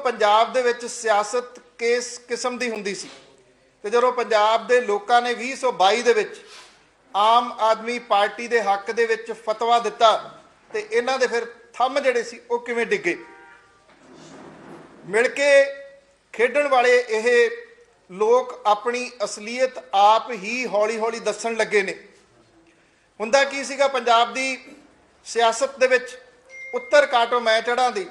ਪੰਜਾਬ ਦੇ ਵਿੱਚ ਸਿਆਸਤ ਕਿਸ ਕਿਸਮ ਦੀ ਹੁੰਦੀ ਸੀ? ਤੇ ਜਦੋਂ ਪੰਜਾਬ ਦੇ ਲੋਕਾਂ ਨੇ 2022 ਦੇ ਵਿੱਚ ਆਮ ਆਦਮੀ ਪਾਰਟੀ ਦੇ ਹੱਕ ਦੇ ਵਿੱਚ ਫਤਵਾ ਦਿੱਤਾ ਤੇ ਇਹਨਾਂ ਦੇ ਫਿਰ ਥੰਮ ਜਿਹੜੇ ਸੀ ਉਹ ਕਿਵੇਂ ਡਿੱਗੇ? ਮਿਲ ਕੇ ਖੇਡਣ ਵਾਲੇ ਇਹ ਲੋਕ ਆਪਣੀ ਅਸਲੀਅਤ ਆਪ ਹੀ ਹੌਲੀ-ਹੌਲੀ ਦੱਸਣ ਲੱਗੇ ਨੇ। ਹੁੰਦਾ ਕੀ ਸੀਗਾ? ਪੰਜਾਬ ਦੀ ਸਿਆਸਤ ਦੇ ਵਿੱਚ ਉੱਤਰ ਕਾਟੋ ਮੈਂ ਚੜਾਂ ਦੀ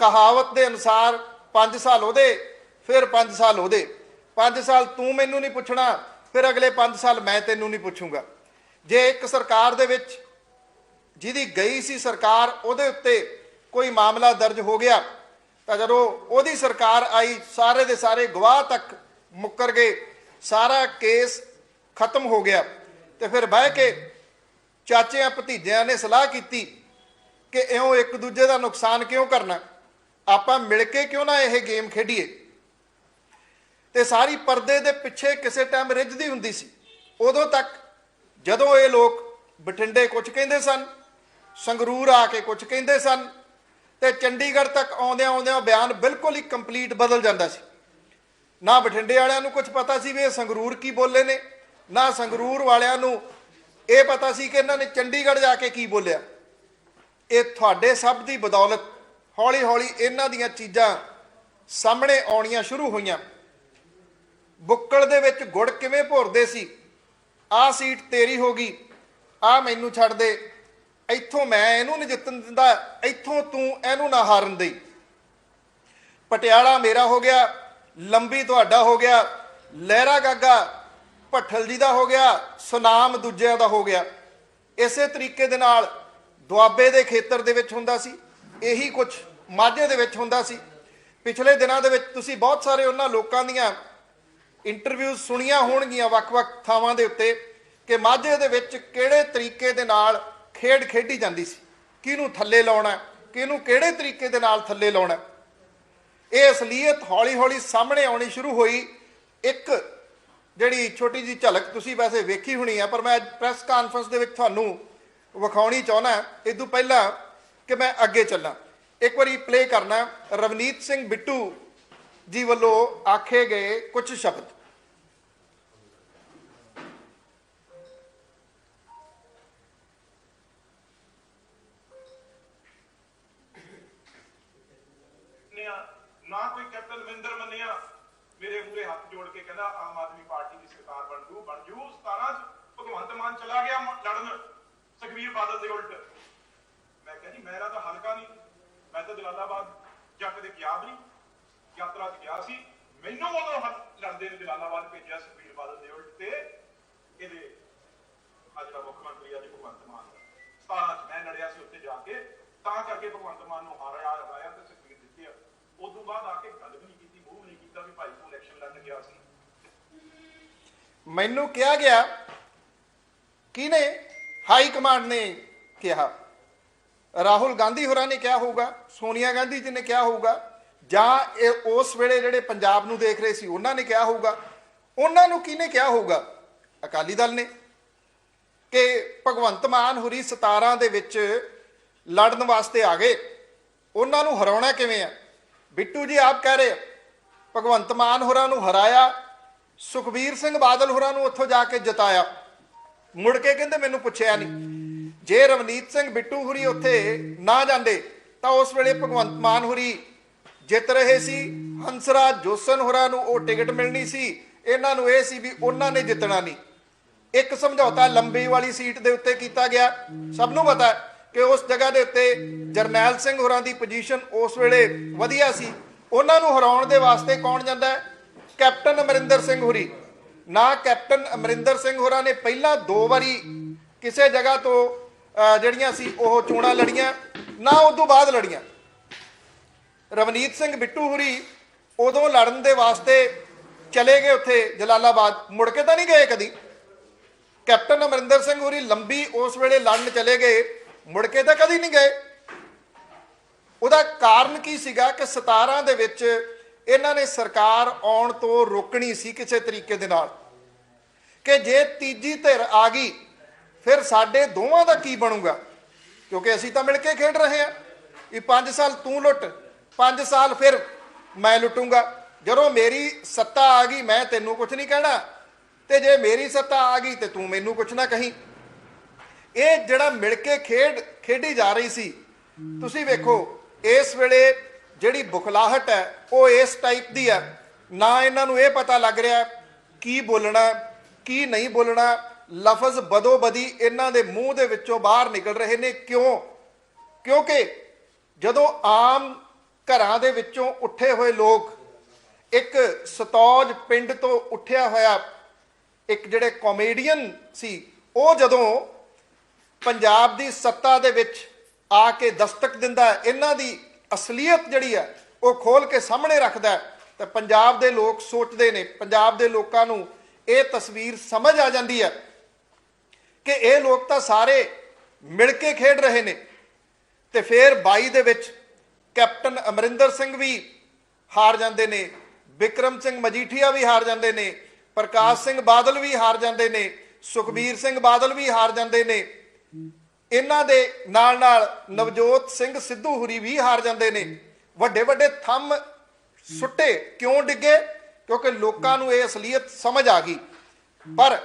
ਕਹਾਵਤ ਦੇ ਅਨੁਸਾਰ 5 ਸਾਲ ਉਹਦੇ, ਫਿਰ 5 ਸਾਲ ਉਹਦੇ। 5 ਸਾਲ ਤੂੰ ਮੈਨੂੰ ਨਹੀਂ ਪੁੱਛਣਾ, ਫਿਰ ਅਗਲੇ 5 ਸਾਲ ਮੈਂ ਤੈਨੂੰ ਨਹੀਂ ਪੁੱਛੂੰਗਾ। ਜੇ ਇੱਕ ਸਰਕਾਰ ਦੇ ਵਿੱਚ ਜਿਹਦੀ ਗਈ ਸੀ ਸਰਕਾਰ, ਉਹਦੇ ਉੱਤੇ ਕੋਈ ਮਾਮਲਾ ਦਰਜ ਹੋ ਗਿਆ, ਤਾਂ ਜਦੋਂ ਉਹਦੀ ਸਰਕਾਰ ਆਈ, ਸਾਰੇ ਦੇ ਸਾਰੇ ਗਵਾਹ ਤੱਕ ਮੁੱਕਰ ਗਏ, ਸਾਰਾ ਕੇਸ ਖਤਮ ਹੋ ਗਿਆ। ਤੇ ਫਿਰ ਬਹਿ ਕੇ ਚਾਚਿਆਂ ਭਤੀਜਿਆਂ ਨੇ ਸਲਾਹ ਕੀਤੀ ਕਿ ਇਉਂ ਇੱਕ ਦੂਜੇ ਦਾ ਨੁਕਸਾਨ ਕਿਉਂ ਕਰਨਾ? ਆਪਾਂ ਮਿਲ ਕੇ ਕਿਉਂ ਨਾ ਇਹ ਗੇਮ ਖੇਡੀਏ? ਤੇ ਸਾਰੀ ਪਰਦੇ ਦੇ ਪਿੱਛੇ ਕਿਸੇ ਟਾਈਮ ਰਿੱਝਦੀ ਹੁੰਦੀ ਸੀ। ਉਦੋਂ ਤੱਕ ਜਦੋਂ ਇਹ ਲੋਕ ਬਠਿੰਡੇ ਕੁਝ ਕਹਿੰਦੇ ਸਨ, ਸੰਗਰੂਰ ਆ ਕੇ ਕੁਝ ਕਹਿੰਦੇ ਸਨ, ਤੇ ਚੰਡੀਗੜ੍ਹ ਤੱਕ ਆਉਂਦਿਆਂ ਆਉਂਦਿਆਂ ਬਿਆਨ ਬਿਲਕੁਲ ਹੀ ਕੰਪਲੀਟ ਬਦਲ ਜਾਂਦਾ ਸੀ। ਨਾ ਬਠਿੰਡੇ ਵਾਲਿਆਂ ਨੂੰ ਕੁਝ ਪਤਾ ਸੀ ਵੀ ਇਹ ਸੰਗਰੂਰ ਕੀ ਬੋਲੇ ਨੇ, ਨਾ ਸੰਗਰੂਰ ਵਾਲਿਆਂ ਨੂੰ ਇਹ ਪਤਾ ਸੀ ਕਿ ਇਹਨਾਂ ਨੇ ਚੰਡੀਗੜ੍ਹ ਜਾ ਕੇ ਕੀ ਬੋਲਿਆ। ਇਹ ਤੁਹਾਡੇ ਸਭ ਦੀ ਬਦੌਲਤ ਹੌਲੀ ਹੌਲੀ ਇਹਨਾਂ ਦੀਆਂ ਚੀਜ਼ਾਂ ਸਾਹਮਣੇ ਆਉਣੀਆਂ ਸ਼ੁਰੂ ਹੋਈਆਂ। ਬੁੱਕਲ ਦੇ ਵਿੱਚ ਗੁੜ ਕਿਵੇਂ ਭੋਰਦੇ ਸੀ? ਆਹ ਸੀਟ ਤੇਰੀ ਹੋ ਗਈ, ਆਹ ਮੈਨੂੰ ਛੱਡ ਦੇ। ਇੱਥੋਂ ਮੈਂ ਇਹਨੂੰ ਨਹੀਂ ਜਿੱਤਣ ਦਿੰਦਾ, ਇੱਥੋਂ ਤੂੰ ਇਹਨੂੰ ਨਾ ਹਾਰਨ ਦੇਈ। ਪਟਿਆਲਾ ਮੇਰਾ ਹੋ ਗਿਆ, ਲੰਬੀ ਤੁਹਾਡਾ ਹੋ ਗਿਆ, ਲਹਿਰਾ ਗਾਗਾ ਭੱਠਲ ਜੀ ਦਾ ਹੋ ਗਿਆ, ਸੁਨਾਮ ਦੂਜਿਆਂ ਦਾ ਹੋ ਗਿਆ। ਇਸੇ ਤਰੀਕੇ ਦੇ ਨਾਲ ਦੁਆਬੇ ਦੇ ਖੇਤਰ ਦੇ ਵਿੱਚ ਹੁੰਦਾ ਸੀ, ਇਹੀ ਕੁਝ ਮਾਝੇ ਦੇ ਵਿੱਚ ਹੁੰਦਾ ਸੀ। ਪਿਛਲੇ ਦਿਨਾਂ ਦੇ ਵਿੱਚ ਤੁਸੀਂ ਬਹੁਤ ਸਾਰੇ ਉਹਨਾਂ ਲੋਕਾਂ ਦੀਆਂ ਇੰਟਰਵਿਊਜ਼ ਸੁਣੀਆਂ ਹੋਣਗੀਆਂ ਵੱਖ-ਵੱਖ ਥਾਵਾਂ ਦੇ ਉੱਤੇ ਕਿ ਮਾਝੇ ਦੇ ਵਿੱਚ ਕਿਹੜੇ ਤਰੀਕੇ ਦੇ ਨਾਲ ਖੇਡ ਖੇਡੀ ਜਾਂਦੀ ਸੀ। ਕਿਹਨੂੰ ਥੱਲੇ ਲਾਉਣਾ, ਕਿਹਨੂੰ ਕਿਹੜੇ ਤਰੀਕੇ ਦੇ ਨਾਲ ਥੱਲੇ ਲਾਉਣਾ। ਇਹ ਅਸਲੀਅਤ ਹੌਲੀ-ਹੌਲੀ ਸਾਹਮਣੇ ਆਉਣੀ ਸ਼ੁਰੂ ਹੋਈ। ਇੱਕ ਜਿਹੜੀ ਛੋਟੀ ਜੀ ਝਲਕ ਤੁਸੀਂ ਵੈਸੇ ਵੇਖੀ ਹੋਣੀ ਆ, ਪਰ ਮੈਂ ਅੱਜ ਪ੍ਰੈਸ ਕਾਨਫਰੰਸ ਦੇ ਵਿੱਚ ਤੁਹਾਨੂੰ ਵਿਖਾਉਣੀ ਚਾਹੁੰਦਾ, ਇਹ ਤੋਂ ਪਹਿਲਾਂ ਕਿ ਮੈਂ ਅੱਗੇ ਚੱਲਾਂ। ਇੱਕ ਵਾਰੀ ਪਲੇ ਕਰਨਾ। ਰਵਨੀਤ ਸਿੰਘ ਬਿੱਟੂ ਜੀ ਵੱਲੋਂ ਆਖੇ ਗਏ ਕੁਝ ਸ਼ਬਦ ਮੰਨਿਆ ਨਾ ਕੋਈ ਕੈਪਟਨ ਮਹਿੰਦਰ ਮੰਨਿਆ ਮੇਰੇ ਮੂਰੇ ਹੱਥ ਜੋੜ ਕੇ ਕਹਿੰਦਾ ਆਮ ਆਦਮੀ ਪਾਰਟੀ ਦੀ ਸਰਕਾਰ ਬਣ ਜੂ ਬਣ ਜੂ 17 ਚ ਭਗਵੰਤ ਮਾਨ ਚਲਾ ਗਿਆ ਮ- ਲੜਨ ਸੁਖਬੀਰ ਬਾਦਲ ਦੇ ਉਲਟ ਮੈਂ ਕਿਹਾ ਜੀ ਮੇਰਾ ਤਾਂ ਹਲਕਾ ਨਹੀਂ ਮੈਂ ਤਾਂ ਜਲਾਲਾਬਾਦ ਜਾ ਨਹੀਂ ਯਾਤਰਾ 'ਚ ਗਿਆ ਸੀ। ਮੈਨੂੰ ਉਦੋਂ ਲੜਦੇ ਨੇ ਜਲਾਲਾਬਾਦ ਭੇਜਿਆ ਸੁਖਬੀਰ ਬਾਦਲ ਦੇ ਉਲਟ ਤੇ। ਇਹਦੇ ਆ ਜਿਹੜਾ ਮੁੱਖ ਮੰਤਰੀ ਅੱਜ ਭਗਵੰਤ ਮਾਨ 17 ਚ ਮੈਂ ਲੜਿਆ ਸੀ ਉੱਥੇ ਜਾ ਕੇ। ਤਾਂ ਕਰਕੇ ਭਗਵੰਤ ਮਾਨ ਨੂੰ ਹਾਰਿਆ ਹਰਾਇਆ ਤੇ ਸੁਖਬੀਰ ਦਿੱਤੇ ਆ ਉਸ ਤੋਂ ਬਾਅਦ ਆ ਕੇ ਗੱਲ ਵੀ ਨਹੀਂ ਕੀਤੀ, ਮੂੰਹ ਨਹੀਂ ਕੀਤਾ ਵੀ ਭਾਈ ਤੂੰ ਇਲੈਕਸ਼ਨ ਲੜਨ ਗਿਆ ਸੀ। ਮੈਨੂੰ ਕਿਹਾ ਗਿਆ ਕਿਹਨੇ? ਹਾਈ ਕਮਾਂਡ ਨੇ ਕਿਹਾ। ਰਾਹੁਲ ਗਾਂਧੀ ਹੋਰਾਂ ਨੇ ਕਿਹਾ ਹੋਊਗਾ, ਸੋਨੀਆ ਗਾਂਧੀ ਜੀ ਨੇ ਕਿਹਾ ਹੋਊਗਾ। ਜਾਂ ਇਹ ਉਸ ਵੇਲੇ ਜਿਹੜੇ ਪੰਜਾਬ ਨੂੰ ਦੇਖ ਰਹੇ ਸੀ ਉਹਨਾਂ ਨੇ ਕਿਹਾ ਹੋਊਗਾ। ਉਹਨਾਂ ਨੂੰ ਕਿਹਨੇ ਕਿਹਾ ਹੋਊਗਾ? ਅਕਾਲੀ ਦਲ ਨੇ। ਕਿ ਭਗਵੰਤ ਮਾਨ ਹੁਰੀ 17 ਦੇ ਵਿੱਚ ਲੜਨ ਵਾਸਤੇ ਆ ਗਏ। ਉਹਨਾਂ ਨੂੰ ਹਰਾਉਣਾ ਕਿਵੇਂ ਆ? ਬਿੱਟੂ ਜੀ ਆਪ ਕਹਿ ਰਹੇ ਆ, ਭਗਵੰਤ ਮਾਨ ਹੋਰਾਂ ਨੂੰ ਹਰਾਇਆ ਸੁਖਬੀਰ ਸਿੰਘ ਬਾਦਲ ਹੋਰਾਂ ਨੂੰ ਉੱਥੋਂ ਜਾ ਕੇ ਜਿਤਾਇਆ। ਮੁੜ ਕੇ ਕਹਿੰਦੇ ਮੈਨੂੰ ਪੁੱਛਿਆ ਨਹੀਂ ਜੇ ਰਵਨੀਤ ਸਿੰਘ ਬਿੱਟੂ ਹੁਰੀ ਉੱਥੇ ਨਾ ਜਾਂਦੇ ਤਾਂ ਉਸ ਵੇਲੇ ਭਗਵੰਤ ਮਾਨ ਹੁਰੀ ਜਿੱਤ ਰਹੇ ਸੀ, ਹੰਸਰਾਜ ਜੋਸਨ ਹੋਰਾਂ ਨੂੰ ਉਹ ਟਿਕਟ ਮਿਲਣੀ ਸੀ। ਇਹਨਾਂ ਨੂੰ ਇਹ ਸੀ ਵੀ ਉਹਨਾਂ ਨੇ ਜਿੱਤਣਾ ਨਹੀਂ। ਇੱਕ ਸਮਝੌਤਾ ਲੰਬੀ ਵਾਲੀ ਸੀਟ ਦੇ ਉੱਤੇ ਕੀਤਾ ਗਿਆ। ਸਭ ਨੂੰ ਪਤਾ ਕਿ ਉਸ ਜਗ੍ਹਾ ਦੇ ਉੱਤੇ ਜਰਨੈਲ ਸਿੰਘ ਹੋਰਾਂ ਦੀ ਪੋਜੀਸ਼ਨ ਉਸ ਵੇਲੇ ਵਧੀਆ ਸੀ। ਉਹਨਾਂ ਨੂੰ ਹਰਾਉਣ ਦੇ ਵਾਸਤੇ ਕੌਣ ਜਾਂਦਾ ਕੈਪਟਨ ਅਮਰਿੰਦਰ ਸਿੰਘ ਹੁਰੀ। ਨਾ ਕੈਪਟਨ ਅਮਰਿੰਦਰ ਸਿੰਘ ਹੋਰਾਂ ਨੇ ਪਹਿਲਾਂ ਦੋ ਵਾਰੀ ਕਿਸੇ ਜਗ੍ਹਾ ਤੋਂ ਜਿਹੜੀਆਂ ਸੀ ਉਹ ਚੋਣਾਂ ਲੜੀਆਂ, ਨਾ ਉਸ ਤੋਂ ਬਾਅਦ ਲੜੀਆਂ। ਰਵਨੀਤ ਸਿੰਘ ਬਿੱਟੂ ਹੁਰੀ ਉਦੋਂ ਲੜਨ ਦੇ ਵਾਸਤੇ ਚਲੇ ਗਏ ਉੱਥੇ ਜਲਾਲਾਬਾਦ। ਮੁੜ ਕੇ ਤਾਂ ਨਹੀਂ ਗਏ ਕਦੀ। ਕੈਪਟਨ ਅਮਰਿੰਦਰ ਸਿੰਘ ਹੁਰੀ ਲੰਬੀ ਉਸ ਵੇਲੇ ਲੜਨ ਚਲੇ ਗਏ। ਮੁੜ ਕੇ ਤਾਂ ਕਦੀ ਨਹੀਂ ਗਏ। ਉਹਦਾ ਕਾਰਨ ਕੀ ਸੀਗਾ ਕਿ 17 ਦੇ ਵਿੱਚ ਇਹਨਾਂ ਨੇ ਸਰਕਾਰ ਆਉਣ ਤੋਂ ਰੋਕਣੀ ਸੀ ਕਿਸੇ ਤਰੀਕੇ ਦੇ ਨਾਲ। ਕਿ ਜੇ ਤੀਜੀ ਧਿਰ ਆ ਗਈ, ਫਿਰ ਸਾਡੇ ਦੋਵਾਂ ਦਾ ਕੀ ਬਣੂਗਾ? ਕਿਉਂਕਿ ਅਸੀਂ ਤਾਂ ਮਿਲ ਕੇ ਖੇਡ ਰਹੇ ਹਾਂ। ਇਹ 5 ਸਾਲ ਤੂੰ ਲੁੱਟ 5 ਸਾਲ ਫਿਰ ਮੈਂ ਲੁੱਟੂੰਗਾ। ਜਦੋਂ ਮੇਰੀ ਸੱਤਾ ਆ ਗਈ, ਮੈਂ ਤੈਨੂੰ ਕੁਝ ਨਹੀਂ ਕਹਿਣਾ। ਤੇ ਜੇ ਮੇਰੀ ਸੱਤਾ ਆ ਗਈ, ਤੇ ਤੂੰ ਮੈਨੂੰ ਕੁਝ ਨਾ ਕਹੀਂ। ਇਹ ਜਿਹੜਾ ਮਿਲ ਕੇ ਖੇਡ, ਖੇਡੀ ਜਾ ਰਹੀ ਸੀ, ਤੁਸੀਂ ਵੇਖੋ, ਇਸ ਵੇਲੇ ਜਿਹੜੀ ਬੁਖਲਾਹਟ ਹੈ, ਉਹ ਇਸ ਟਾਈਪ ਦੀ ਹੈ। ਨਾ ਇਹਨਾਂ ਨੂੰ ਇਹ ਪਤਾ ਲੱਗ ਰਿਹਾ ਕੀ ਬੋਲਣਾ, ਕੀ ਨਹੀਂ ਬੋਲਣਾ। ਲਫ਼ਜ਼ ਬਦੋ ਬਦੀ ਇਹਨਾਂ ਦੇ ਮੂੰਹ ਦੇ ਵਿੱਚੋਂ ਬਾਹਰ ਨਿਕਲ ਰਹੇ ਨੇ। ਕਿਉਂ? ਕਿਉਂਕਿ ਜਦੋਂ ਆਮ ਘਰਾਂ ਦੇ ਵਿੱਚੋਂ ਉੱਠੇ ਹੋਏ ਲੋਕ ਇੱਕ ਸਤੌਜ ਪਿੰਡ ਤੋਂ ਉੱਠਿਆ ਹੋਇਆ ਇੱਕ ਜਿਹੜੇ ਕਾਮੇਡੀਅਨ ਸੀ, ਉਹ ਜਦੋਂ ਪੰਜਾਬ ਦੀ ਸੱਤਾ ਦੇ ਵਿੱਚ ਆ ਕੇ ਦਸਤਕ ਦਿੰਦਾ ਇਹਨਾਂ ਦੀ ਅਸਲੀਅਤ ਜਿਹੜੀ ਹੈ, ਉਹ ਖੋਲ ਕੇ ਸਾਹਮਣੇ ਰੱਖਦਾ ਤਾਂ ਪੰਜਾਬ ਦੇ ਲੋਕ ਸੋਚਦੇ ਨੇ, ਪੰਜਾਬ ਦੇ ਲੋਕਾਂ ਨੂੰ ਇਹ ਤਸਵੀਰ ਸਮਝ ਆ ਜਾਂਦੀ ਹੈ ਕਿ ਇਹ ਲੋਕ ਤਾਂ ਸਾਰੇ ਮਿਲ ਕੇ ਖੇਡ ਰਹੇ ਨੇ। ਤੇ ਫਿਰ 22 ਦੇ ਵਿੱਚ ਕੈਪਟਨ ਅਮਰਿੰਦਰ ਸਿੰਘ ਵੀ ਹਾਰ ਜਾਂਦੇ ਨੇ ਵਿਕਰਮ ਸਿੰਘ ਮਜੀਠੀਆ ਵੀ ਹਾਰ ਜਾਂਦੇ ਨੇ, ਪ੍ਰਕਾਸ਼ ਸਿੰਘ ਬਾਦਲ ਵੀ ਹਾਰ ਜਾਂਦੇ ਨੇ, ਸੁਖਬੀਰ ਸਿੰਘ ਬਾਦਲ ਵੀ ਹਾਰ ਜਾਂਦੇ ਨੇ। ਇਹਨਾਂ ਦੇ ਨਾਲ ਨਾਲ ਨਵਜੋਤ ਸਿੰਘ ਸਿੱਧੂ ਹੁਰੀ ਵੀ ਹਾਰ ਜਾਂਦੇ ਨੇ। ਵੱਡੇ ਵੱਡੇ ਥੰਮ ਸੁੱਟੇ ਕਿਉਂ ਡਿੱਗੇ? ਕਿਉਂਕਿ ਲੋਕਾਂ ਨੂੰ ਇਹ ਅਸਲੀਅਤ ਸਮਝ ਆ ਗਈ। ਪਰ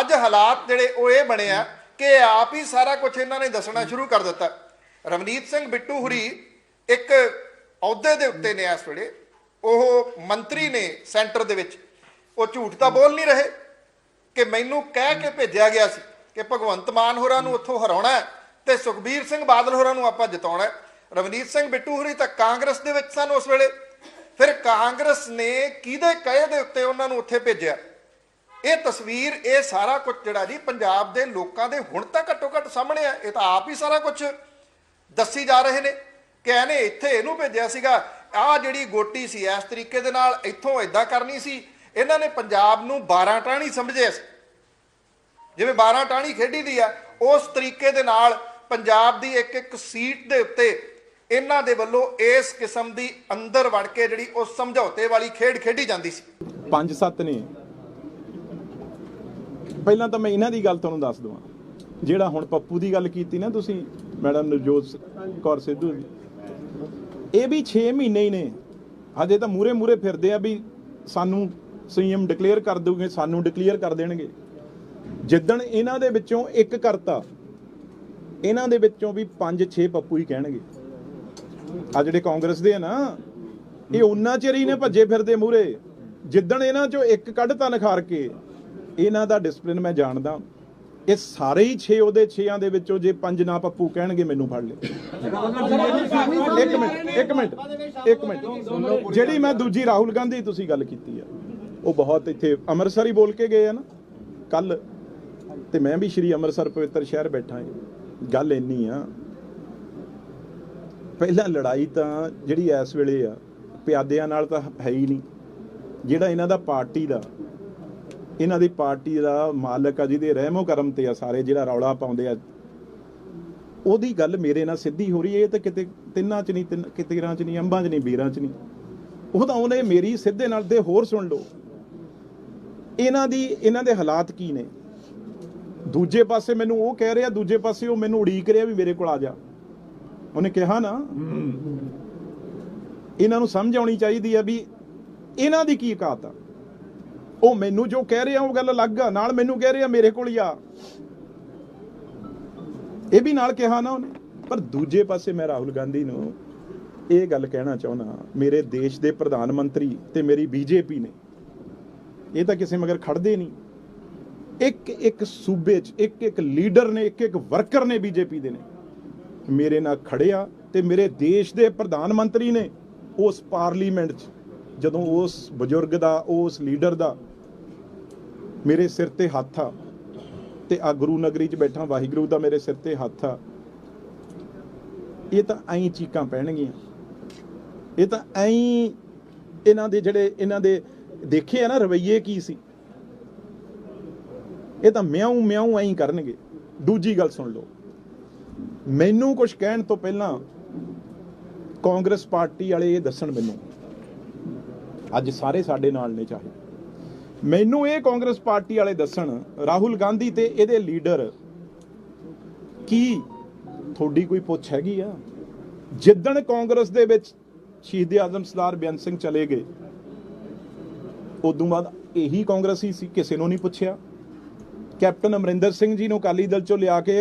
ਅੱਜ ਹਾਲਾਤ ਜਿਹੜੇ ਉਹ ਇਹ ਬਣਿਆ ਕਿ ਆਪ ਹੀ ਸਾਰਾ ਕੁਝ ਇਹਨਾਂ ਨੇ ਦੱਸਣਾ ਸ਼ੁਰੂ ਕਰ ਦਿੱਤਾ। ਰਵਨੀਤ ਸਿੰਘ ਬਿੱਟੂ ਹੁਰੀ ਇੱਕ ਅਹੁਦੇ ਦੇ ਉੱਤੇ ਨੇ ਇਸ ਵੇਲੇ। ਉਹ ਮੰਤਰੀ ਨੇ ਸੈਂਟਰ ਦੇ ਵਿੱਚ। ਉਹ ਝੂਠ ਤਾਂ ਬੋਲ ਨਹੀਂ ਰਹੇ ਕਿ ਮੈਨੂੰ ਕਹਿ ਕੇ ਭੇਜਿਆ ਗਿਆ ਸੀ ਕਿ ਭਗਵੰਤ ਮਾਨ ਹੋਰਾਂ ਨੂੰ ਉੱਥੋਂ ਹਰਾਉਣਾ ਹੈ ਤੇ ਸੁਖਬੀਰ ਸਿੰਘ ਬਾਦਲ ਹੋਰਾਂ ਨੂੰ ਆਪਾਂ ਜਿਤਾਉਣਾ ਹੈ। ਰਵਨੀਤ ਸਿੰਘ ਬਿੱਟੂ ਹੋਰੀ ਤਾਂ ਕਾਂਗਰਸ ਦੇ ਵਿੱਚ ਸਨ ਉਸ ਵੇਲੇ। ਫਿਰ ਕਾਂਗਰਸ ਨੇ ਕਿਹਦੇ ਕਹੇ ਦੇ ਉੱਤੇ ਉਹਨਾਂ ਨੂੰ ਉੱਥੇ ਭੇਜਿਆ? ਇਹ ਤਸਵੀਰ, ਇਹ ਸਾਰਾ ਕੁਝ ਜਿਹੜਾ ਜੀ ਪੰਜਾਬ ਦੇ ਲੋਕਾਂ ਦੇ ਹੁਣ ਤਾਂ ਘੱਟੋ ਘੱਟ ਸਾਹਮਣੇ ਆ। ਇਹ ਤਾਂ ਆਪ ਹੀ ਸਾਰਾ ਕੁਝ ਦੱਸੀ ਜਾ ਰਹੇ ਨੇ। ਕਿ ਇਹਨੇ ਇੱਥੇ ਇਹਨੂੰ ਭੇਜਿਆ ਸੀਗਾ। ਆਹ ਜਿਹੜੀ ਗੋਟੀ ਸੀ, ਇਸ ਤਰੀਕੇ ਦੇ ਨਾਲ ਇੱਥੋਂ ਇਦਾਂ ਕਰਨੀ ਸੀ। ਇਹਨਾਂ ਨੇ ਪੰਜਾਬ ਨੂੰ 12 ਟਾਣੀ ਸਮਝਿਆ ਸੀ। ਜਿਵੇਂ 12 ਟਾਣੀ ਖੇਡੀ ਦੀ ਆ, ਉਸ ਤਰੀਕੇ ਦੇ ਨਾਲ ਪੰਜਾਬ ਦੀ ਇੱਕ ਇੱਕ ਸੀਟ ਦੇ ਉੱਤੇ ਇਹਨਾਂ ਦੇ ਵੱਲੋਂ ਇਸ ਕਿਸਮ ਦੀ ਅੰਦਰ ਵੜ ਕੇ ਜਿਹੜੀ ਉਹ ਸਮਝੌਤੇ ਵਾਲੀ ਖੇਡ ਖੇਡੀ ਜਾਂਦੀ ਸੀ। ਪੰਜ ਸੱਤ ਨੇ। ਪਹਿਲਾਂ ਤਾਂ ਮੈਂ ਇਹਨਾਂ ਦੀ ਗੱਲ ਤੁਹਾਨੂੰ ਦੱਸ ਦਵਾਂ। ਜਿਹੜਾ ਹੁਣ ਪੱਪੂ ਦੀ ਗੱਲ ਕੀਤੀ ਨਾ ਤੁਸੀਂ, ਮੈਡਮ ਨਵਜੋਤ ਕੌਰ ਸਿੱਧੂ ਦੀ। ਇਹ ਵੀ 6 ਮਹੀਨੇ ਹੀ ਨੇ। ਹਜੇ ਤਾਂ ਮੂਰੇ ਮੂਰੇ ਫਿਰਦੇ ਆ ਵੀ ਸਾਨੂੰ ਸੀਐਮ ਡਿਕਲੇਅਰ ਕਰ ਦੋਗੇ ਸਾਨੂੰ ਡਿਕਲੇਅਰ ਕਰ ਦੇਣਗੇ। ਜਿੱਦਣ ਇਹਨਾਂ ਦੇ ਵਿੱਚੋਂ ਇੱਕ ਕਰਤਾ, ਇਹਨਾਂ ਦੇ ਵਿੱਚੋਂ ਵੀ 5-6 ਪੱਪੂ ਹੀ ਕਹਿਣਗੇ। ਆ ਜਿਹੜੇ ਕਾਂਗਰਸ ਦੇ ਆ ਨਾ, ਇਹ ਉਹਨਾਂ ਚਿਰ ਹੀ ਨੇ ਭੱਜੇ ਫਿਰਦੇ ਮੂਰੇ ਜਿੱਦਣ ਇਹਨਾਂ ਚੋਂ ਇੱਕ ਕੱਢਤਾ ਨਖਾਰ ਕੇ, ਇਹਨਾਂ ਦਾ ਡਿਸਪਲਿਨ ਮੈਂ ਜਾਣਦਾ। ਇਹ ਸਾਰੇ ਹੀ 6 ਉਹਦੇ 6ਾਂ ਦੇ ਵਿੱਚੋਂ ਜੇ ਪੰਜ ਨਾ ਪੱਪੂ ਕਹਿਣਗੇ, ਮੈਨੂੰ ਫੜ ਲੈ ਇੱਕ ਮਿੰਟ ਇੱਕ ਮਿੰਟ ਇੱਕ ਮਿੰਟ। ਜਿਹੜੀ ਮੈਂ ਦੂਜੀ ਰਾਹੁਲ ਗਾਂਧੀ ਤੁਸੀਂ ਗੱਲ ਕੀਤੀ ਆ, ਉਹ ਬਹੁਤ ਇੱਥੇ ਅੰਮ੍ਰਿਤਸਰ ਹੀ ਬੋਲ ਕੇ ਗਏ ਆ ਨਾ। ਕੱਲ ਤੇ ਮੈਂ ਵੀ ਸ਼੍ਰੀ ਅੰਮ੍ਰਿਤਸਰ ਪਵਿੱਤਰ ਸ਼ਹਿਰ ਬੈਠਾ ਹਾਂ। ਗੱਲ ਇੰਨੀ ਆ, ਪਹਿਲਾਂ ਲੜਾਈ ਤਾਂ ਜਿਹੜੀ ਇਸ ਵੇਲੇ ਆ, ਪਿਆਦਿਆਂ ਨਾਲ ਤਾਂ ਹੈ ਹੀ ਨਹੀਂ। ਜਿਹੜਾ ਇਹਨਾਂ ਦਾ ਪਾਰਟੀ ਦਾ ਇਹਨਾਂ ਦੀ ਪਾਰਟੀ ਦਾ ਮਾਲਕ ਆ ਜਿਹਦੇ ਰਹਿਮੋ ਕਰਮ ਤੇ ਆ ਸਾਰੇ ਜਿਹੜਾ ਰੌਲਾ ਪਾਉਂਦੇ ਆ। ਉਹਦੀ ਗੱਲ ਮੇਰੇ ਨਾਲ ਸਿੱਧੀ ਹੋ ਰਹੀ ਹੈ ਇਹ ਤਾਂ ਕਿਤੇ ਤਿੰਨਾਂ ਚ ਨਹੀਂ ਤਿੰਨ ਕਿਤੇਰਾਂ ਚ ਨਹੀਂ ਅੰਬਾਂ ਚ ਨਹੀਂ ਵੀਰਾਂ ਚ ਨਹੀਂ। ਉਹ ਤਾਂ ਉਹਨੇ ਮੇਰੀ ਸਿੱਧੇ ਨਾਲ ਦੇ ਹੋਰ ਸੁਣ ਲਓ। ਇਹਨਾਂ ਦੀ ਇਹਨਾਂ ਦੇ ਹਾਲਾਤ ਕੀ ਨੇ? ਦੂਜੇ ਪਾਸੇ ਮੈਨੂੰ ਉਹ ਕਹਿ ਰਿਹਾ ਦੂਜੇ ਪਾਸੇ ਉਹ ਮੈਨੂੰ ਉਡੀਕ ਰਿਹਾ ਵੀ ਮੇਰੇ ਕੋਲ ਆ ਜਾ। ਉਹਨੇ ਕਿਹਾ ਨਾ ਇਹਨਾਂ ਨੂੰ ਸਮਝ ਆਉਣੀ ਚਾਹੀਦੀ ਆ ਵੀ ਇਹਨਾਂ ਦੀ ਕੀ ਔਕਾਤ ਆ। ਉਹ ਮੈਨੂੰ ਜੋ ਕਹਿ ਰਿਹਾ ਉਹ ਗੱਲ ਅਲੱਗ ਆ, ਨਾਲ ਮੈਨੂੰ ਕਹਿ ਰਿਹਾ ਮੇਰੇ ਕੋਲ ਹੀ ਆ ਇਹ ਵੀ ਨਾਲ ਕਿਹਾ ਨਾ ਉਹਨੇ। ਪਰ ਦੂਜੇ ਪਾਸੇ ਮੈਂ ਰਾਹੁਲ ਗਾਂਧੀ ਨੂੰ ਇਹ ਗੱਲ ਕਹਿਣਾ ਚਾਹੁੰਦਾ ਮੇਰੇ ਦੇਸ਼ ਦੇ ਪ੍ਰਧਾਨ ਮੰਤਰੀ ਤੇ ਮੇਰੀ ਬੀਜੇਪੀ ਨੇ। ਇਹ ਤਾਂ ਕਿਸੇ ਮਗਰ ਖੜਦੇ ਨਹੀਂ। ਇੱਕ ਇੱਕ ਸੂਬੇ 'ਚ, ਇੱਕ ਇੱਕ ਲੀਡਰ ਨੇ, ਇੱਕ ਇੱਕ ਵਰਕਰ ਨੇ ਬੀਜੇਪੀ ਦੇ ਨੇ। ਮੇਰੇ ਨਾਲ ਖੜਿਆ ਤੇ ਮੇਰੇ ਦੇਸ਼ ਦੇ ਪ੍ਰਧਾਨ ਮੰਤਰੀ ਨੇ ਉਸ ਪਾਰਲੀਮੈਂਟ 'ਚ। ਜਦੋਂ ਉਸ ਬਜ਼ੁਰਗ ਦਾ, ਉਸ ਲੀਡਰ ਦਾ ਮੇਰੇ ਸਿਰ ਤੇ ਹੱਥ ਆ ਤੇ ਆ ਗੁਰੂ ਨਗਰੀ 'ਚ ਬੈਠਾ, ਵਾਹਿਗੁਰੂ ਦਾ ਮੇਰੇ ਸਿਰ ਤੇ ਹੱਥ ਆ। ਇਹ ਤਾਂ ਐਂ ਚੀਕਾਂ ਪੈਣਗੀਆਂ। ਇਹ ਤਾਂ ਐਂ ਇਹਨਾਂ ਦੇ ਜਿਹੜੇ ਇਹਨਾਂ ਦੇ ਦੇਖੇ ਆ ਨਾ ਰਵਈਏ ਕੀ ਸੀ। ਇਹ ਤਾਂ ਮਿਆਉ ਮਿਆਉ ਐਂ ਕਰਨਗੇ। ਦੂਜੀ ਗੱਲ ਸੁਣ ਲਓ। ਮੈਨੂੰ ਕੁਝ ਕਹਿਣ ਤੋਂ ਪਹਿਲਾਂ ਕਾਂਗਰਸ ਪਾਰਟੀ ਵਾਲੇ ਇਹ ਦੱਸਣ ਮੈਨੂੰ। ਅੱਜ ਸਾਰੇ ਸਾਡੇ ਨਾਲ ਨੇ ਚਾਹੇ। ਮੈਨੂੰ ਇਹ ਕਾਂਗਰਸ ਪਾਰਟੀ ਵਾਲੇ ਦੱਸਣ, ਰਾਹੁਲ ਗਾਂਧੀ ਤੇ ਇਹਦੇ ਲੀਡਰ, ਕੀ ਤੁਹਾਡੀ ਕੋਈ ਪੁੱਛ ਹੈਗੀ ਆ? ਜਿੱਦਣ ਕਾਂਗਰਸ ਦੇ ਵਿੱਚ ਸ਼ਹੀਦ ਆਜ਼ਮ ਸਰਦਾਰ ਬੇਅੰਤ ਸਿੰਘ ਚਲੇ ਗਏ, ਉਦੋਂ ਬਾਅਦ ਇਹੀ ਕਾਂਗਰਸੀ ਸੀ, ਕਿਸੇ ਨੂੰ ਨਹੀਂ ਪੁੱਛਿਆ। ਕੈਪਟਨ ਅਮਰਿੰਦਰ ਸਿੰਘ ਜੀ ਨੂੰ ਅਕਾਲੀ ਦਲ ਚੋਂ ਲਿਆ ਕੇ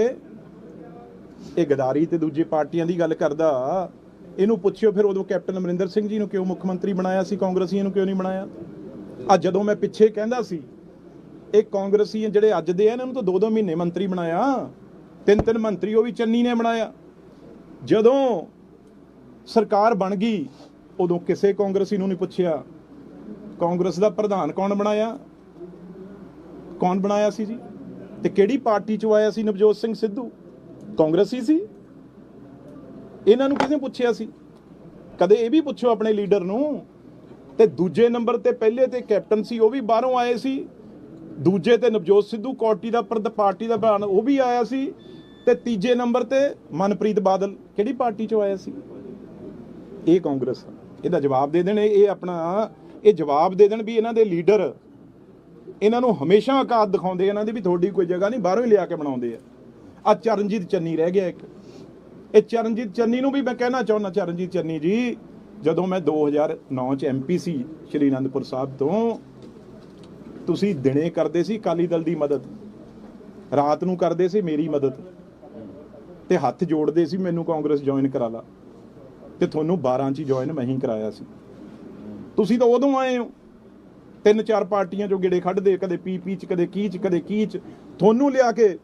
ਇਹ ਗਦਾਰੀ ਤੇ ਦੂਜੀ ਪਾਰਟੀਆਂ ਦੀ ਗੱਲ ਕਰਦਾ, ਇਹਨੂੰ ਪੁੱਛਿਓ ਫਿਰ ਉਦੋਂ ਕੈਪਟਨ ਅਮਰਿੰਦਰ ਸਿੰਘ ਜੀ ਨੂੰ ਕਿਉਂ ਮੁੱਖ ਮੰਤਰੀ ਬਣਾਇਆ ਸੀ, ਕਾਂਗਰਸੀਆਂ ਨੂੰ ਕਿਉਂ ਨਹੀਂ ਬਣਾਇਆ? ਆ ਜਦੋਂ ਮੈਂ ਪਿੱਛੇ ਕਹਿੰਦਾ ਸੀ, ਇਹ ਕਾਂਗਰਸੀ ਜਿਹੜੇ ਅੱਜ ਦੇ ਆ, ਇਹਨਾਂ ਨੂੰ ਤਾਂ ਦੋ ਦੋ ਮਹੀਨੇ ਮੰਤਰੀ ਬਣਾਇਆ। ਤਿੰਨ ਤਿੰਨ ਮੰਤਰੀ ਉਹ ਵੀ ਚੰਨੀ ਨੇ ਬਣਾਇਆ। ਜਦੋਂ ਸਰਕਾਰ ਬਣ ਗਈ, ਉਦੋਂ ਕਿਸੇ ਕਾਂਗਰਸੀ ਨੂੰ ਨਹੀਂ ਪੁੱਛਿਆ। ਕਾਂਗਰਸ ਦਾ ਪ੍ਰਧਾਨ ਕੌਣ ਬਣਾਇਆ? ਕੌਣ ਬਣਾਇਆ ਸੀ ਜੀ? ਤੇ ਕਿਹੜੀ ਪਾਰਟੀ ਚੋਂ ਆਇਆ ਸੀ ਨਵਜੋਤ ਸਿੰਘ ਸਿੱਧੂ? ਕਾਂਗਰਸੀ ਸੀ? ਇਹਨਾਂ ਨੂੰ ਕਿਹਨੇ ਪੁੱਛਿਆ ਸੀ? ਕਦੇ ਇਹ ਵੀ ਪੁੱਛੋ ਆਪਣੇ ਲੀਡਰ ਨੂੰ ਤੇ ਦੂਜੇ ਨੰਬਰ ਤੇ ਪਹਿਲੇ ਤੇ ਕੈਪਟਨ ਸੀ ਉਹ ਵੀ ਬਾਹਰੋਂ ਆਏ ਸੀ। ਦੂਜੇ ਤੇ ਨਵਜੋਤ ਸਿੱਧੂ ਕੋਟੀ ਦਾ ਪ੍ਰਧ ਪਾਰਟੀ ਦਾ ਪ੍ਰਧਾਨ ਉਹ ਵੀ ਆਇਆ ਸੀ। ਤੇ ਤੀਜੇ ਨੰਬਰ ਤੇ ਮਨਪ੍ਰੀਤ ਬਾਦਲ ਕਿਹੜੀ ਪਾਰਟੀ ਚੋਂ ਆਇਆ ਸੀ? ਇਹ ਕਾਂਗਰਸ। ਇਹਦਾ ਜਵਾਬ ਦੇ ਦੇਣ ਇਹ ਇਹ ਆਪਣਾ ਇਹ ਜਵਾਬ ਦੇ ਦੇਣ ਵੀ ਇਹਨਾਂ ਦੇ ਲੀਡਰ। ਇਹਨਾਂ ਨੂੰ ਹਮੇਸ਼ਾ ਔਕਾਤ ਦਿਖਾਉਂਦੇ ਇਹਨਾਂ ਦੀ ਵੀ ਤੁਹਾਡੀ ਕੋਈ ਜਗ੍ਹਾ ਨਹੀਂ ਬਾਹਰੋਂ ਹੀ ਲਿਆ ਕੇ ਬਣਾਉਂਦੇ ਆ। ਆ ਚਰਨਜੀਤ ਚੰਨੀ ਰਹਿ ਗਿਆ ਇੱਕ। ਇਹ ਚਰਨਜੀਤ ਚੰਨੀ ਨੂੰ ਵੀ ਮੈਂ ਕਹਿਣਾ ਚਾਹੁੰਦਾ ਚਰਨਜੀਤ ਚੰਨੀ ਜੀ ਜਦੋਂ ਮੈਂ 2009 ਚ ਐਮਪੀ ਸੀ ਸ਼੍ਰੀ ਅਨੰਦਪੁਰ ਸਾਹਿਬ ਤੋਂ, ਤੁਸੀਂ ਦਿਨੇ ਕਰਦੇ ਸੀ ਅਕਾਲੀ ਦਲ ਦੀ ਮਦਦ? ਰਾਤ ਨੂੰ ਕਰਦੇ ਸੀ ਮੇਰੀ ਮਦਦ? ਤੇ ਹੱਥ ਜੋੜਦੇ ਸੀ ਮੈਨੂੰ ਕਾਂਗਰਸ ਜੁਆਇਨ ਕਰਾ ਲਾ ਤੇ ਤੁਹਾਨੂੰ 12 ਚ ਜੁਆਇਨ ਮੈਂ ਹੀ ਕਰਾਇਆ ਸੀ। ਤੁਸੀਂ ਤਾਂ ਉਦੋਂ ਆਏ ਹੋ। ਤਿੰਨ ਚਾਰ ਪਾਰਟੀਆਂ ਚੋਂ ਗੇੜੇ ਖੱਡਦੇ, ਕਦੇ ਪੀਪੀ ਚ, ਕਦੇ ਕੀ ਚ, ਕਦੇ ਕੀ ਚ। ਤੁਹਾਨੂੰ ਲਿਆ ਕੇ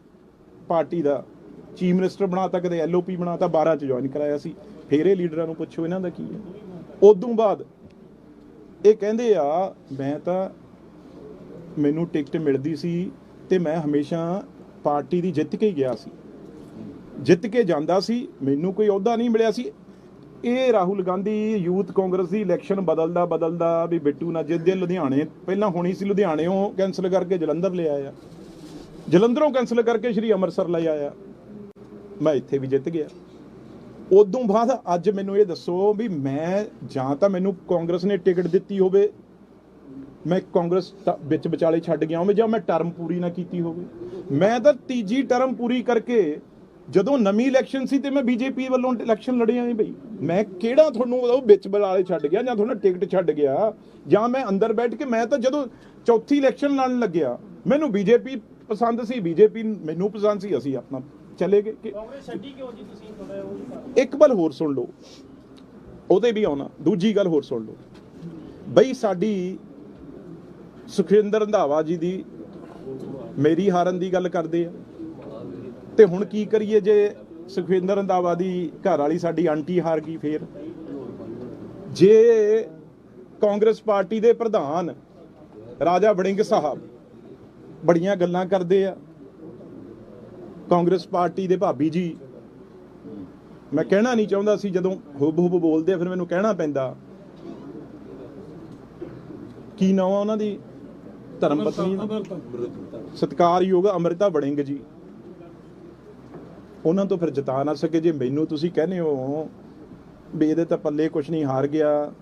ਪਾਰਟੀ ਦਾ ਚੀਫ ਮਿਨਿਸਟਰ ਬਣਾਤਾ, ਕਦੇ ਐਲਓਪੀ ਬਣਾਤਾ 12 ਚ ਜੁਆਇਨ ਕਰਾਇਆ ਸੀ। ਫੇਰੇ ਲੀਡਰਾਂ ਨੂੰ ਪੁੱਛੋ ਇਹਨਾਂ ਦਾ ਕੀ ਹੈ। ਉਦੋਂ ਬਾਅਦ ਇਹ ਕਹਿੰਦੇ ਆ, ਮੈਂ ਤਾਂ ਮੈਨੂੰ ਟਿਕਟ ਮਿਲਦੀ ਸੀ ਤੇ ਮੈਂ ਹਮੇਸ਼ਾ ਪਾਰਟੀ ਦੀ ਜਿੱਤ ਕੇ ਹੀ ਗਿਆ ਸੀ। ਜਿੱਤ ਕੇ ਜਾਂਦਾ ਸੀ, ਮੈਨੂੰ ਕੋਈ ਅਹੁਦਾ ਨਹੀਂ ਮਿਲਿਆ ਸੀ। ਇਹ ਰਾਹੁਲ ਗਾਂਧੀ ਯੂਥ ਕਾਂਗਰਸ ਦੀ ਇਲੈਕਸ਼ਨ ਬਦਲਦਾ ਬਦਲਦਾ ਵੀ ਬਿੱਟੂ ਨਾ ਜਿੱਦੇ ਲੁਧਿਆਣੇ, ਪਹਿਲਾਂ ਹੋਣੀ ਸੀ ਲੁਧਿਆਣੇੋਂ ਕੈਨਸਲ ਕਰਕੇ ਜਲੰਧਰ ਲੈ ਆਇਆ। ਜਲੰਧਰੋਂ ਕੈਨਸਲ ਕਰਕੇ ਸ਼੍ਰੀ ਅੰਮ੍ਰਿਤਸਰ ਲੈ ਆਇਆ। ਮੈਂ ਇੱਥੇ ਵੀ ਜਿੱਤ ਗਿਆ। ਉਦੋਂ ਬਾਅਦ ਅੱਜ ਮੈਨੂੰ ਇਹ ਦੱਸੋ ਵੀ ਮੈਂ ਜਾਂ ਤਾਂ ਮੈਨੂੰ ਕਾਂਗਰਸ ਨੇ ਟਿਕਟ ਦਿੱਤੀ ਹੋਵੇ, ਮੈਂ ਕਾਂਗਰਸ ਟ- ਵਿੱਚ ਵਿਚਾਲੇ ਛੱਡ ਗਿਆ ਹੋਵੇ ਜਾਂ ਮੈਂ ਟਰਮ ਪੂਰੀ ਨਾ ਕੀਤੀ ਹੋਵੇ। ਮੈਂ ਤਾਂ ਤੀਜੀ ਟਰਮ ਪੂਰੀ ਕਰਕੇ ਜਦੋਂ ਨਵੀਂ ਇਲੈਕਸ਼ਨ ਸੀ ਤੇ ਮੈਂ ਬੀਜੇਪੀ ਵੱਲੋਂ ਇਲੈਕਸ਼ਨ ਲੜਿਆ ਨਹੀਂ ਬਈ। ਮੈਂ ਕਿਹੜਾ ਤੁਹਾਨੂੰ ਉਹ ਵਿੱਚ ਵਿਚਾਲੇ ਛੱਡ ਗਿਆ ਜਾਂ ਤੁਹਾਨੂੰ ਟਿਕਟ ਛੱਡ ਗਿਆ ਜਾਂ ਮੈਂ ਅੰਦਰ ਬੈਠ ਕੇ ਮੈਂ ਤਾਂ ਜਦੋਂ ਚੌਥੀ ਇਲੈਕਸ਼ਨ ਲੜਨ ਲੱਗਿਆ, ਮੈਨੂੰ ਬੀਜੇਪੀ ਪਸੰਦ ਸੀ, ਬੀਜੇਪੀ ਮੈਨੂੰ ਪਸੰਦ ਸੀ, ਅਸੀਂ ਆਪਣਾ ਚਲੇ ਗਏ ਕਿ ਕਾਂਗਰਸ ਛੱਡੀ ਕਿਉਂ ਜੀ ਤੁਸੀਂ ਥੋੜਾ ਉਹ। ਇੱਕ ਗੱਲ ਹੋਰ ਸੁਣ ਲਓ। ਉਹਦੇ ਵੀ ਆਉਣਾ। ਦੂਜੀ ਗੱਲ ਹੋਰ ਸੁਣ ਲਓ। ਬਈ ਸਾਡੀ ਸੁਖਿੰਦਰ ਰੰਧਾਵਾ ਜੀ ਦੀ ਮੇਰੀ ਹਾਰਨ ਦੀ ਗੱਲ ਕਰਦੇ ਆ। ਤੇ ਹੁਣ ਕੀ ਕਰੀਏ ਜੇ ਸੁਖਿੰਦਰ ਰੰਧਾਵਾ ਦੀ ਘਰ ਵਾਲੀ ਸਾਡੀ ਆਂਟੀ ਹਾਰ ਗਈ ਫੇਰ? ਜੇ ਕਾਂਗਰਸ ਪਾਰਟੀ ਦੇ ਪ੍ਰਧਾਨ ਰਾਜਾ ਵੜਿੰਗ ਸਾਹਿਬ ਬੜੀਆਂ ਗੱਲਾਂ ਕਰਦੇ ਆ ਕਾਂਗਰਸ ਪਾਰਟੀ ਦੇ ਭਾਬੀ ਜੀ। ਮੈਂ ਕਹਿਣਾ ਨਹੀਂ ਚਾਹੁੰਦਾ ਸੀ ਜਦੋਂ ਹੁਬ ਹੁਬ ਬੋਲਦੇ ਆ ਫਿਰ ਮੈਨੂੰ ਕਹਿਣਾ ਪੈਂਦਾ। ਕੀ ਨਾਮ ਆ ਉਹਨਾਂ ਦੀ? ਧਰਮ ਪਤਨੀ? ਸਤਿਕਾਰਯੋਗ ਅਮ੍ਰਿਤਾ ਵੜਿੰਗ ਜੀ। ਉਹਨਾਂ ਤੋਂ ਫਿਰ ਜਿਤਾ ਨਾ ਸਕੇ। ਜੇ ਮੈਨੂੰ ਤੁਸੀਂ ਕਹਿੰਦੇ ਹੋ ਵੀ ਇਹਦੇ ਤਾਂ ਪੱਲੇ ਕੁਝ ਨਹੀਂ ਹਾਰ ਗਿਆ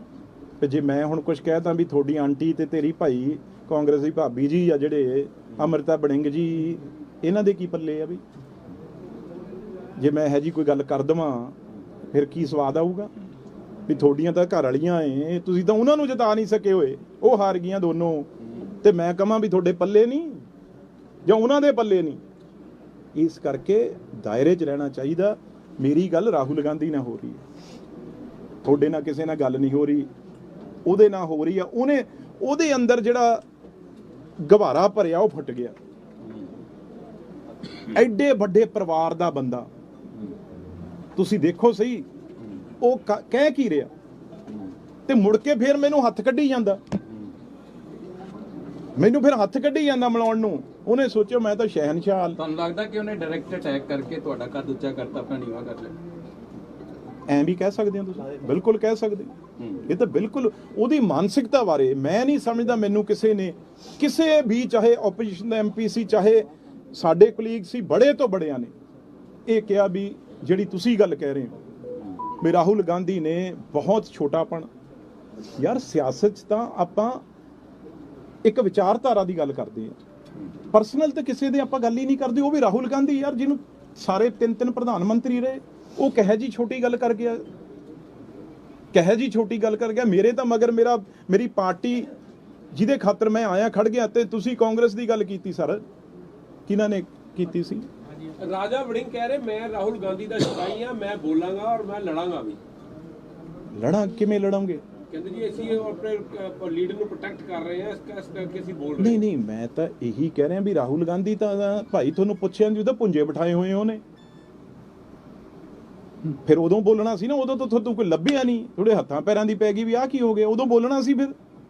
ਤੇ ਜੇ ਮੈਂ ਹੁਣ ਕੁਝ ਕਹਿਤਾ ਵੀ ਤੁਹਾਡੀ ਆਂਟੀ ਤੇ ਤੇਰੀ ਭਾਈ ਕਾਂਗਰਸ ਦੀ ਭਾਬੀ ਜੀ ਆ ਜਿਹੜੇ ਅਮ੍ਰਿਤਾ ਵੜਿੰਗ ਜੀ ਇਹਨਾਂ ਦੇ ਕੀ ਪੱਲੇ ਆ ਵੀ? ਜੇ ਮੈਂ ਇਹ ਜੀ ਕੋਈ ਗੱਲ ਕਰ ਦਵਾਂ, ਫਿਰ ਕੀ ਸਵਾਦ ਆਊਗਾ? ਵੀ ਤੁਹਾਡੀਆਂ ਤਾਂ ਘਰ ਵਾਲੀਆਂ ਏ ਤੁਸੀਂ ਤਾਂ ਉਹਨਾਂ ਨੂੰ ਜਿਤਾ ਨਹੀਂ ਸਕੇ ਹੋਏ। ਉਹ ਹਾਰ ਗਈਆਂ ਦੋਨੋਂ। ਤੇ ਮੈਂ ਕਹਾਂ ਵੀ ਤੁਹਾਡੇ ਪੱਲੇ ਨਹੀਂ, ਜਾਂ ਉਹਨਾਂ ਦੇ ਪੱਲੇ ਨਹੀਂ। ਇਸ ਕਰਕੇ ਦਾਇਰੇ 'ਚ ਰਹਿਣਾ ਚਾਹੀਦਾ। ਮੇਰੀ ਗੱਲ ਰਾਹੁਲ ਗਾਂਧੀ ਨਾਲ ਹੋ ਰਹੀ ਹੈ। ਤੁਹਾਡੇ ਨਾਲ ਕਿਸੇ ਨਾਲ ਗੱਲ ਨਹੀਂ ਹੋ ਰਹੀ। ਉਹਦੇ ਨਾਲ ਹੋ ਰਹੀ ਆ। ਉਹਨੇ, ਉਹਦੇ ਅੰਦਰ ਜਿਹੜਾ ਗਵਾਰਾ ਭਰਿਆ, ਉਹ ਫੁੱਟ ਗਿਆ। ਐਡੇ ਵੱਡੇ ਪਰਿਵਾਰ ਦਾ ਬੰਦਾ। ਤੁਸੀਂ ਦੇਖੋ ਸਹੀ ਉਹ ਕਹਿ ਕੀ ਰਿਹਾ? ਤੇ ਮੁੜ ਕੇ ਫਿਰ ਮੈਨੂੰ ਹੱਥ ਕੱਢੀ ਜਾਂਦਾ। ਮੈਨੂੰ ਫਿਰ ਹੱਥ ਕੱਢੀ ਜਾਂਦਾ ਮਿਲਾਉਣ ਨੂੰ। ਉਹਨੇ ਸੋਚਿਆ ਮੈਂ ਤਾਂ ਸ਼ਹਿਨਸ਼ਾਹ। ਤੁਹਾਨੂੰ ਲੱਗਦਾ ਕਿ ਉਹਨੇ ਡਾਇਰੈਕਟ ਅਟੈਕ ਕਰਕੇ ਤੁਹਾਡਾ ਕੱਦ ਉੱਚਾ ਕਰਤਾ ਆਪਣਾ ਨੀਵਾ ਕਰ ਲਿਆ? ਐਂ ਵੀ ਕਹਿ ਸਕਦੇ ਹੋ ਤੁਸੀਂ? ਬਿਲਕੁਲ ਕਹਿ ਸਕਦੇ। ਇਹ ਤਾਂ ਬਿਲਕੁਲ ਉਹਦੀ ਮਾਨਸਿਕਤਾ ਬਾਰੇ ਮੈਂ ਨਹੀਂ ਸਮਝਦਾ ਮੈਨੂੰ ਕਿਸੇ ਨੇ। ਕਿਸੇ ਵੀ ਚਾਹੇ ਆਪੋਜੀਸ਼ਨ ਦਾ ਐਮਪੀ ਸੀ ਚਾਹੇ ਸਾਡੇ ਕਲੀਗ ਸੀ, ਬੜੇ ਤੋਂ ਬੜਿਆਂ ਨੇ। ਇਹ ਕਿਹਾ ਵੀ ਜਿਹੜੀ ਤੁਸੀਂ ਗੱਲ ਕਹਿ ਰਹੇ ਹੋ ਵੀ ਰਾਹੁਲ ਗਾਂਧੀ ਨੇ ਬਹੁਤ ਛੋਟਾਪਣ। ਯਾਰ ਸਿਆਸਤ 'ਚ ਤਾਂ ਆਪਾਂ ਇੱਕ ਵਿਚਾਰਧਾਰਾ ਦੀ ਗੱਲ ਕਰਦੇ ਆ ਪਰਸਨਲ ਤਾਂ ਕਿਸੇ ਦੇ ਆਪਾਂ ਗੱਲ ਹੀ ਨਹੀਂ ਕਰਦੇ, ਉਹ ਵੀ ਰਾਹੁਲ ਗਾਂਧੀ ਯਾਰ, ਜਿਹਨੂੰ ਸਾਰੇ ਤਿੰਨ ਤਿੰਨ ਪ੍ਰਧਾਨ ਮੰਤਰੀ ਰਹੇ, ਉਹ ਕਹੇ ਜੀ ਛੋਟੀ ਗੱਲ ਕਰ ਗਿਆ। ਕਹੇ ਜੀ ਛੋਟੀ ਗੱਲ ਕਰ ਗਿਆ, ਮੇਰੇ ਤਾਂ ਮਗਰ ਮੇਰਾ, ਮੇਰੀ ਪਾਰਟੀ ਜਿਹਦੇ ਖਾਤਰ ਮੈਂ ਆਇਆ ਖੜ ਗਿਆ ਤੇ ਤੁਸੀਂ ਕਾਂਗਰਸ ਦੀ ਗੱਲ ਕੀਤੀ, ਸਰ। ਕਿਹਨਾਂ ਨੇ ਕੀਤੀ ਸੀ? ਰਾਜਾ ਵੜਿੰਗ ਕਹਿ ਰਹੇ ਮੈਂ ਰਾਹੁਲ ਗਾਂਧੀ ਦਾ ਸਿਪਾਹੀ ਆ ਮੈਂ ਬੋਲਾਂਗਾ ਔਰ ਮੈਂ ਲੜਾਂਗਾ ਵੀ। ਲੜਾਂ ਕਿਵੇਂ ਲੜਾਂਗੇ? ਕਹਿੰਦੇ ਜੀ ਅਸੀਂ ਆਪਣੇ ਲੀਡਰ ਨੂੰ ਪ੍ਰੋਟੈਕਟ ਕਰ ਰਹੇ ਹਾਂ ਇਸ ਕਰ- ਇਸ ਕਰਕੇ ਅਸੀਂ ਬੋਲ ਰਹੇ ਨਹੀਂ ਨਹੀਂ ਮੈਂ ਤਾਂ ਇਹੀ ਕਹਿ ਰਿਹਾ ਵੀ ਰਾਹੁਲ ਗਾਂਧੀ ਤਾਂ ਤਾਂ ਭਾਈ ਤੁਹਾਨੂੰ ਪੁੱਛਿਆ ਨਹੀਂ ਉਹਦਾ ਪੁੰਜੇ ਬਿਠਾਏ ਹੋਏ ਉਹਨੇ। ਫਿਰ ਉਦੋਂ ਬੋਲਣਾ ਸੀ ਨਾ ਉਦੋਂ ਤਾਂ ਤੁਹਾਨੂੰ ਕੋਈ ਲੱਭਿਆ ਨਹੀਂ ਥੋੜੇ ਹੱਥਾਂ ਪੈਰਾਂ ਦੀ ਪੈ ਗਈ ਵੀ ਆਹ ਕੀ ਹੋ ਗਿਆ ਉਦੋਂ ਬੋਲਣਾ ਸੀ ਫਿਰ।